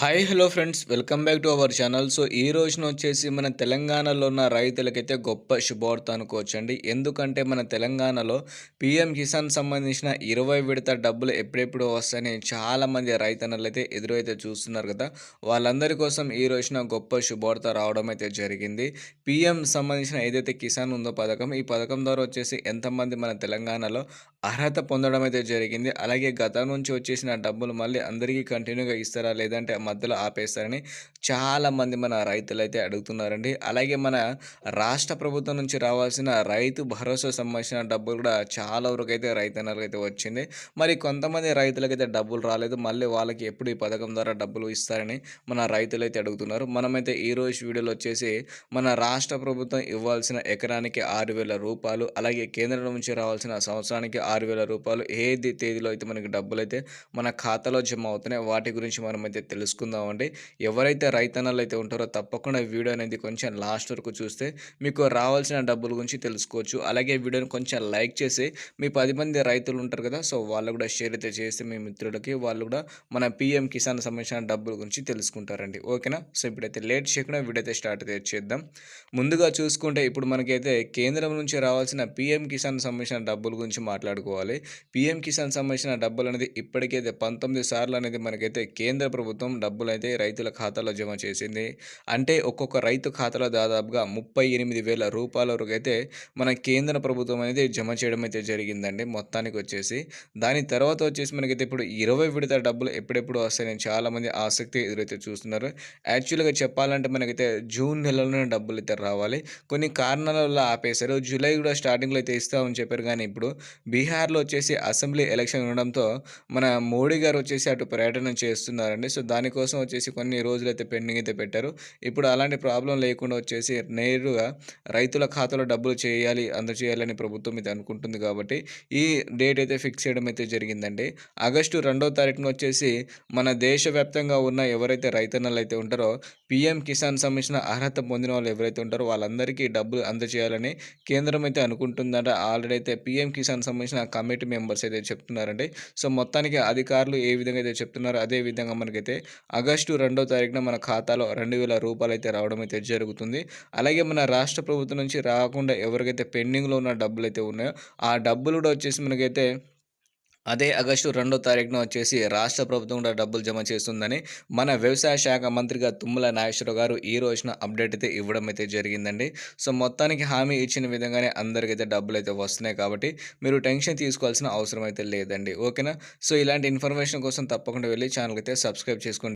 Hi hello friends welcome back to our channel so ఈ రోజున వచ్చేసి మన తెలంగాణలో ఉన్న రైతులకైతే గొప్ప శుభవార్త అనుకోవచ్చండి. ఎందుకంటే మన తెలంగాణలో పిఎం కిసాన్ సంబంధించిన ఇరవై విడత డబ్బులు ఎప్పుడెప్పుడు వస్తాయని చాలామంది రైతన్నలు అయితే ఎదురైతే చూస్తున్నారు కదా. వాళ్ళందరి కోసం ఈ రోజున గొప్ప శుభవార్త రావడం అయితే జరిగింది. పిఎం సంబంధించిన ఏదైతే కిసాన్ ఉందో పథకం ఈ పథకం ద్వారా వచ్చేసి ఎంతమంది మన తెలంగాణలో అర్హత పొందడం అయితే జరిగింది. అలాగే గతం నుంచి వచ్చేసిన డబ్బులు మళ్ళీ అందరికీ కంటిన్యూగా ఇస్తారా లేదంటే మధ్యలో ఆపేస్తారని చాలామంది మన రైతులు అయితే అడుగుతున్నారండి. అలాగే మన రాష్ట్ర ప్రభుత్వం నుంచి రావాల్సిన రైతు భరోసా సంబంధించిన డబ్బులు కూడా చాలా వరకు అయితే రైతన్నలకు అయితే వచ్చింది. మరి కొంతమంది రైతులకైతే డబ్బులు రాలేదు. మళ్ళీ వాళ్ళకి ఎప్పుడు ఈ పథకం ద్వారా డబ్బులు ఇస్తారని మన రైతులు అయితే అడుగుతున్నారు. మనమైతే ఈ రోజు వీడియోలో వచ్చేసి మన రాష్ట్ర ప్రభుత్వం ఇవ్వాల్సిన ఎకరానికి ఆరు వేల రూపాయలు అలాగే కేంద్రం నుంచి రావాల్సిన సంవత్సరానికి ఆరు వేల రూపాయలు ఏది తేదీలో అయితే మనకి డబ్బులు అయితే మన ఖాతాలో జమ అవుతున్నాయి వాటి గురించి మనం అయితే తెలుసుకుందామండి ఎవరైతే రైతన్నలు అయితే ఉంటారో తప్పకుండా వీడియో అనేది కొంచెం లాస్ట్ వరకు చూస్తే మీకు రావాల్సిన డబ్బుల గురించి తెలుసుకోవచ్చు. అలాగే వీడియోని కొంచెం లైక్ చేసి మీ పది మంది రైతులు ఉంటారు కదా సో వాళ్ళు కూడా షేర్ అయితే చేస్తే మీ మిత్రులకి వాళ్ళు కూడా మన పిఎం కిసాన్ సంబంధించిన డబ్బుల గురించి తెలుసుకుంటారండి. ఓకేనా? సో ఇప్పుడైతే లేట్ చేయకుండా వీడియో అయితే స్టార్ట్ అయితే చేద్దాం. ముందుగా చూసుకుంటే ఇప్పుడు మనకైతే కేంద్రం నుంచి రావాల్సిన పిఎం కిసాన్ సంబంధించిన డబ్బుల గురించి మాట్లాడుకోవాలి. పిఎం కిసాన్ సంబంధించిన డబ్బులు అనేది ఇప్పటికైతే పంతొమ్మిది సార్లు అనేది మనకైతే కేంద్ర ప్రభుత్వం డబ్బులు అయితే రైతుల ఖాతాలో జమ చేసింది. అంటే ఒక్కొక్క రైతు ఖాతాలో దాదాపుగా ముప్పై ఎనిమిది వేల రూపాయల వరకు అయితే మన కేంద్ర ప్రభుత్వం అనేది జమ చేయడం అయితే జరిగిందండి మొత్తానికి వచ్చేసి. దాని తర్వాత వచ్చేసి మనకైతే ఇప్పుడు ఇరవై విడత డబ్బులు ఎప్పుడెప్పుడు వస్తాయని చాలామంది ఆసక్తి ఎదురైతే చూస్తున్నారు. యాక్చువల్గా చెప్పాలంటే మనకైతే జూన్ నెలలోనే డబ్బులు అయితే రావాలి. కొన్ని కారణాల వల్ల ఆపేశారు. జూలై కూడా స్టార్టింగ్లో అయితే ఇస్తామని చెప్పారు. కానీ ఇప్పుడు బీహార్లో వచ్చేసి అసెంబ్లీ ఎలక్షన్ ఉండడంతో మన మోడీ గారు వచ్చేసి అటు పర్యటన చేస్తున్నారండి. సో దానికోసం వచ్చేసి కొన్ని రోజులు అయితే పెండింగ్ అయితే పెట్టారు. ఇప్పుడు అలాంటి ప్రాబ్లం లేకుండా వచ్చేసి నేరుగా రైతుల ఖాతాలో డబ్బులు చేయాలి అందచేయాలని ప్రభుత్వం ఇది అనుకుంటుంది కాబట్టి ఈ డేట్ అయితే ఫిక్స్ చేయడం అయితే జరిగిందండి. ఆగస్టు రెండో తారీఖున వచ్చేసి మన దేశవ్యాప్తంగా ఉన్న ఎవరైతే రైతన్నలు అయితే ఉంటారో పిఎం కిసాన్ సంబంధించిన అర్హత పొందిన వాళ్ళు ఎవరైతే ఉంటారో వాళ్ళందరికీ డబ్బులు అందచేయాలని కేంద్రం అయితే అనుకుంటుందంట. ఆల్రెడీ అయితే పిఎం కిసాన్ సంబంధించిన కమిటీ మెంబర్స్ అయితే చెప్తున్నారండి. సో మొత్తానికి అధికారులు ఏ విధంగా అయితే చెప్తున్నారో అదే విధంగా మనకైతే ఆగస్టు రెండో తారీఖున మన ఖాతాలో రెండు వేల రూపాయలు అయితే రావడం అయితే జరుగుతుంది. అలాగే మన రాష్ట్ర ప్రభుత్వం నుంచి రాకుండా ఎవరికైతే పెండింగ్లో ఉన్న డబ్బులు అయితే ఉన్నాయో ఆ డబ్బులు కూడా వచ్చేసి మనకైతే అదే ఆగస్టు రెండో తారీఖున వచ్చేసి రాష్ట్ర ప్రభుత్వం కూడా డబ్బులు జమ చేస్తుందని మన వ్యవసాయ శాఖ మంత్రిగా తుమ్మల నాగేశ్వరరావు గారు ఈ రోజున అప్డేట్ అయితే ఇవ్వడం అయితే జరిగిందండి. సో మొత్తానికి హామీ ఇచ్చిన విధంగానే అందరికైతే డబ్బులు అయితే వస్తున్నాయి కాబట్టి మీరు టెన్షన్ తీసుకోవాల్సిన అవసరం అయితే లేదండి. ఓకేనా? సో ఇలాంటి ఇన్ఫర్మేషన్ కోసం తప్పకుండా వెళ్ళి ఛానల్ అయితే సబ్స్క్రైబ్ చేసుకోండి.